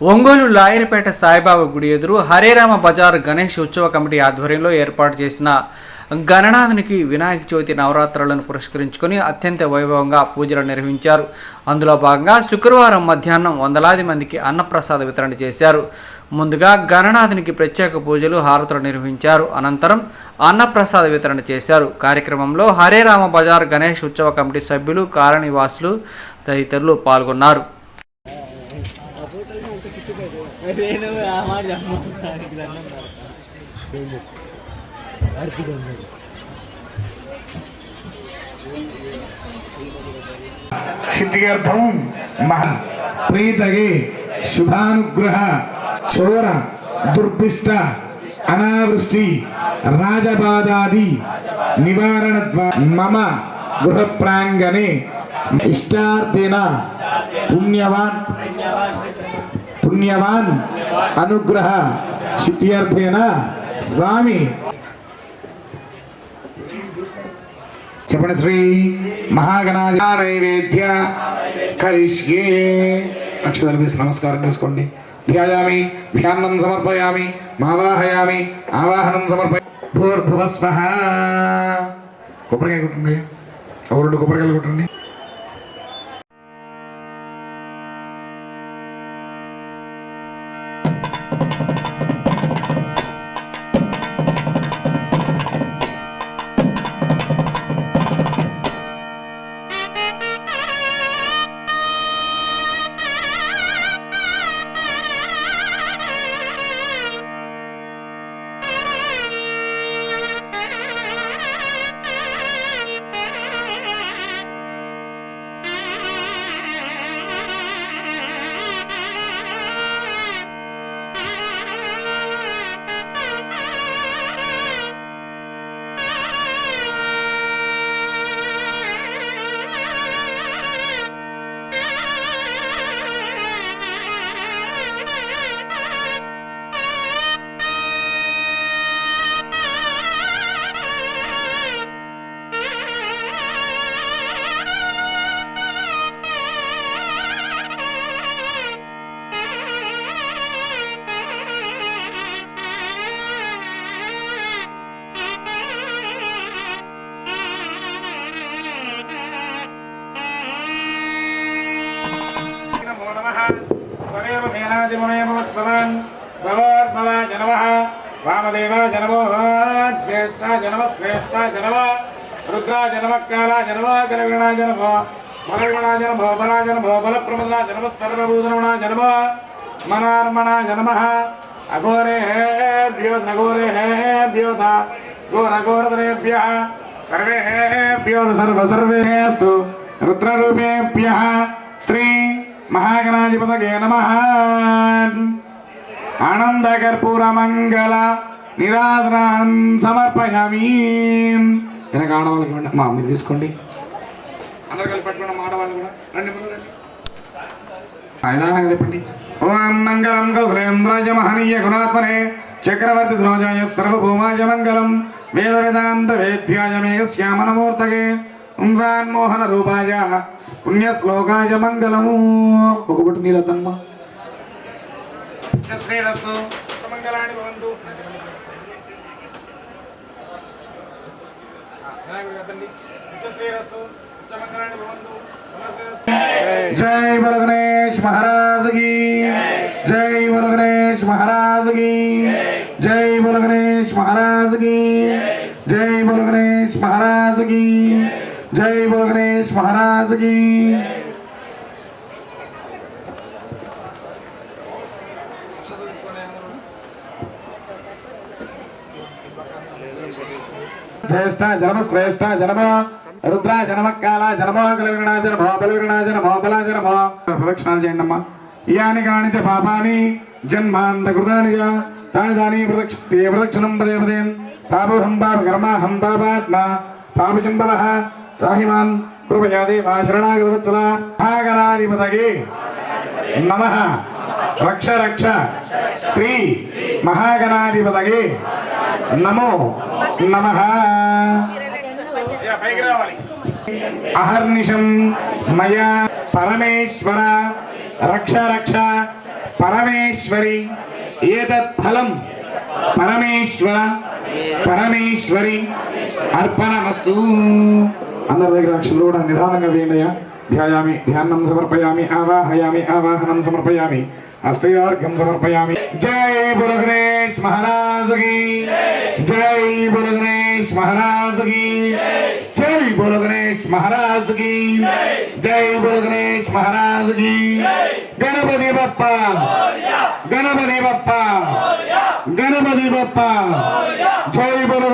ఒంగోలు లాయర్పేట సాయిబాబా గుడి ఎదురు హరేరామ బజార్ గణేష్ ఉత్సవ కమిటీ ఆధ్వర్యంలో ఏర్పాటు చేసిన గణనాథునికి వినాయక చవితి నవరాత్రులను పురస్కరించుకొని అత్యంత వైభవంగా పూజలు నిర్వహించారు. అందులో భాగంగా శుక్రవారం మధ్యాహ్నం వందలాది మందికి అన్నప్రసాద వితరణ చేశారు. ముందుగా గణనాథునికి ప్రత్యేక పూజలు హారతులు నిర్వహించారు. అనంతరం అన్నప్రసాద వితరణ చేశారు. కార్యక్రమంలో హరేరామ బజార్ గణేష్ ఉత్సవ కమిటీ సభ్యులు కాలనివాసులు తదితరులు పాల్గొన్నారు. నేను ఆ మాట చెప్పడానికి దండం పెడతా. సిద్ధిగర్థం మహా ప్రీతగే శుభానుగ్రహ చోర దుర్భిష్ట అనావృష్టి రాజబాధాది నివారణ ద్వా- మమ గృహ ప్రాంగణే ఇష్టార్థేన పుణ్యవాన్ పుణ్యవాన్ అనుగ్రహ సిద్ధ్యర్థేన స్వామి. చెప్పండి శ్రీ మహాగణాధి నైవేద్య కరిష్యే. అక్షరాలు వేసి నమస్కారం చేసుకోండి. ధ్యాయామి ధ్యానం సమర్పయామి మావాహయామి ఆవాహనం సమర్పయ భూర్భువస్వ కొబ్బరికాయ కొట్టండి. ఒక రెండు కొబ్బరికాయలు కొట్టండి. త్వమేవ మేనాజిమునేవ వత్వమాన్ భగవద్భవ జనవః వామదేవ జనమో జ్యేష్ఠ జనమ శ్రేష్ఠ జనమ రుద్ర జనమ కాల జనమ కలగణ జనమో బలగణ జనమో బల జనమో బల ప్రమదన జనమ సర్వభూతరమణ జనమ మనార్మణ జనమ అఘోరే భ్యోధ అఘోరే భ్యోధ ఘోర ఘోరధరేభ్య సర్వేభ్యోధ సర్వ మహాగణాధిపతగే నమ. ఆనందకర్పూర మంగళ నిరాధనాన్ సమర్పయామి. వెనక ఆడవాళ్ళకి ఇవ్వండి. మా మీరు తీసుకోండి. అందరు కలిపి పట్టుకోండి ఆడవాళ్ళు కూడా. రండి ముందు రండి. నిదానంగా చెప్పండి ఓం మంగళం కౌలేంద్రాయ మహనీయ గుణాత్మనే చక్రవర్తి ధ్రోజాయ సర్వభౌమాయ మంగళం వేద వేదాంత వేద్యాయ మేఘ శ్యామనమూర్తగే పుంసాన్మోహన రూపాయ. పుణ్యశ్లోకాయ మంగళము. ఒకటి నీలతమ్మ పుణ్యశ్రీరస్తు మంగళాన్ని భవంతు. జై బల గణేష్ మహారాజ్కి. జై బల గణేష్ మహారాజ్కి. జై బల గణేష్ మహారాజ్కి. జై మహారాజ్కి జ్యేష్ఠ జనమ శ్రేష్ఠ జనమ రుద్ర జనమ కాల జనమ కలవిరణ జనమ బలవిరణ జనమ బల జనమ. ప్రదక్షిణాలు చేయండి అమ్మా ఇయాని కాణిత పాపాని జన్మాంత కృతానిగా తాని దాని ప్రదక్ష ప్రదక్షిణం పదే పదే. పాపహం పాప కర్మాహం పాపాత్మ. పాపశంబవ త్రాహిమాన్ కృపయా దేవా శరణాగత వత్సల మహాగణాధిపతగే నమ. రక్ష రక్ష. శ్రీ మహాగణాధిపతగే నమో నమ. అహర్నిషం మయా పరమేశ్వర రక్ష రక్ష. పరమేశ్వరి ఏతత్ ఫలం. పరమేశ్వర పరమేశ్వరి అర్పణమస్తు. అందరి దగ్గర అక్షరాలు కూడా నిదానంగా వేయండియా ధ్యాయామి ధ్యానం సమర్పయామి ఆవాహయామి ఆవాహనం సమర్పయామి హస్తయార్ఘ్యం సమర్పయామి జై బోలో గణేష్ మహారాజ్కి జై బోలో గణేష్ మహారాజ్కి జై బోలో గణేష్ మహారాజ్కి జై బోలో గణేష్ మహారాజ్కి గణపతి బప్ప గణపతి బప్ప గణపతి బప్ప జై బోలో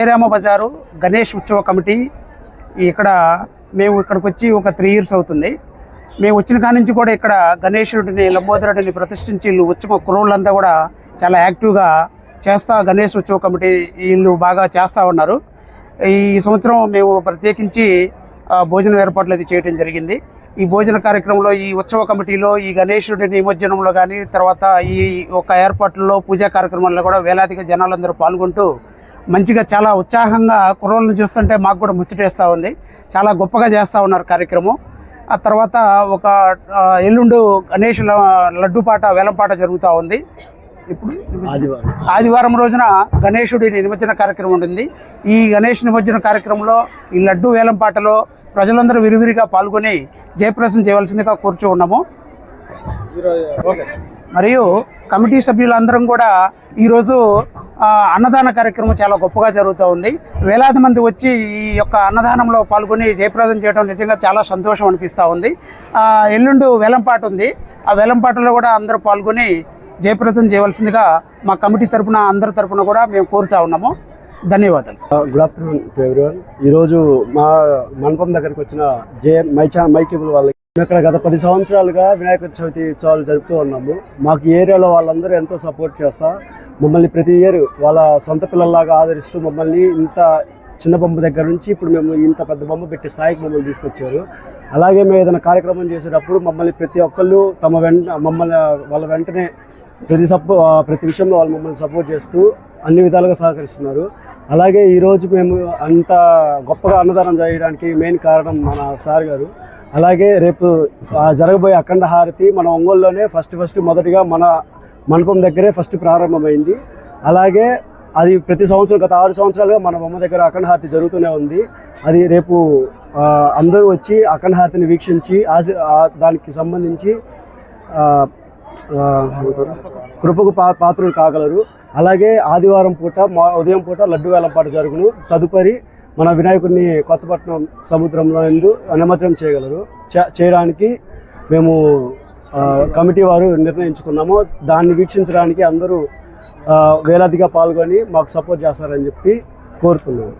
సాయిరామ బజారు గణేష్ ఉత్సవ కమిటీ. ఇక్కడ మేము ఇక్కడికి వచ్చి ఒక త్రీ ఇయర్స్ అవుతుంది. మేము వచ్చిన కాడి నుంచి కూడా ఇక్కడ గణేశుడిని లంబోదరుడిని ప్రతిష్ఠించి వీళ్ళు ఉత్సవ కుర్రోళ్ళంతా కూడా చాలా యాక్టివ్గా చేస్తా గణేష్ ఉత్సవ కమిటీ వీళ్ళు బాగా చేస్తూ ఉన్నారు. ఈ సంవత్సరం మేము ప్రత్యేకించి భోజనం ఏర్పాట్లు అది చేయడం జరిగింది. ఈ భోజన కార్యక్రమంలో ఈ ఉత్సవ కమిటీలో ఈ గణేశుడి నిమజ్జనంలో కానీ తర్వాత ఈ ఒక ఏర్పాట్లలో పూజా కార్యక్రమాల్లో కూడా వేలాదిగా జనాలందరూ పాల్గొంటూ మంచిగా చాలా ఉత్సాహంగా కుర్రోళ్ళని చూస్తుంటే మాకు కూడా ముచ్చటేస్తూ ఉంది. చాలా గొప్పగా చేస్తూ ఉన్నారు కార్యక్రమం. ఆ తర్వాత ఒక ఎల్లుండు గణేష్ ల- లడ్డు పాట వేలంపాట జరుగుతూ ఉంది. ఇప్పుడు ఆదివారం. ఆదివారం రోజున గణేశుడి నిమజ్జన కార్యక్రమం ఉంటుంది ఈ గణేష్ నిమజ్జన కార్యక్రమంలో ఈ లడ్డు వేలం పాటలో ప్రజలందరూ విరివిరిగా పాల్గొని జయప్రదం చేయవలసిందిగా కూర్చో ఉన్నాము. మరియు కమిటీ సభ్యులందరం కూడా ఈరోజు అన్నదాన కార్యక్రమం చాలా గొప్పగా జరుగుతూ ఉంది. వేలాది మంది వచ్చి ఈ యొక్క అన్నదానంలో పాల్గొని జయప్రదం చేయడం నిజంగా చాలా సంతోషం అనిపిస్తూ ఉంది. ఎల్లుండు వేలంపాట ఉంది. ఆ వేలంపాటలో కూడా అందరూ పాల్గొని జయప్రదం చేయవలసిందిగా మా కమిటీ తరపున అందరి తరపున కూడా మేము కోరుతా ఉన్నాము. ధన్యవాదాలు గుడ్ ఆఫ్టర్నూన్ టు ఎవ్రీవన్ ఈరోజు మా మండపం దగ్గరికి వచ్చిన జే మైచా మైకేబుల్ వాళ్ళకి మేము ఇక్కడ గత పది సంవత్సరాలుగా వినాయక చవితి ఉత్సవాలు జరుపుతూ ఉన్నాము. మాకు ఏరియాలో వాళ్ళందరూ ఎంతో సపోర్ట్ చేస్తా. మమ్మల్ని ప్రతి ఇయర్ వాళ్ళ సొంత పిల్లల్లాగా ఆదరిస్తూ మమ్మల్ని ఇంత చిన్న బొమ్మ దగ్గర నుంచి ఇప్పుడు మేము ఇంత పెద్ద బొమ్మ పెట్టి స్థాయికి మమ్మల్ని తీసుకొచ్చారు. అలాగే మేము ఏదైనా కార్యక్రమం చేసేటప్పుడు మమ్మల్ని ప్రతి ఒక్కళ్ళు తమ వెంట మమ్మల్ని వాళ్ళ వెంటనే ప్రతి సపో ప్రతి విషయంలో వాళ్ళు మమ్మల్ని సపోర్ట్ చేస్తూ అన్ని విధాలుగా సహకరిస్తున్నారు. అలాగే ఈరోజు మేము అంత గొప్పగా అన్నదానం చేయడానికి మెయిన్ కారణం మన సార్ గారు. అలాగే రేపు జరగబోయే అఖండ హారతి మన ఒంగోలులోనే ఫస్ట్ ఫస్ట్ మొదటిగా మన మండపం దగ్గరే ఫస్ట్ ప్రారంభమైంది. అలాగే అది ప్రతి సంవత్సరం గత ఆరు సంవత్సరాలుగా మన బొమ్మ దగ్గర అఖండ హారతి జరుగుతూనే ఉంది. అది రేపు అందరూ వచ్చి అఖండ హారతిని వీక్షించి ఆశ దానికి సంబంధించి కృపకు పా పాత్రలు కాగలరు. అలాగే ఆదివారం పూట మా ఉదయం పూట లడ్డు వేలంపాట జరుగును. తదుపరి మన వినాయకుడిని కొత్తపట్నం సముద్రంలో ఎందు నిమజ్జనం చేయగలరు. చే- చేయడానికి మేము కమిటీ వారు నిర్ణయించుకున్నాము. దాన్ని వీక్షించడానికి అందరూ వేలాదిగా పాల్గొని మాకు సపోర్ట్ చేస్తారని చెప్పి కోరుతున్నాము.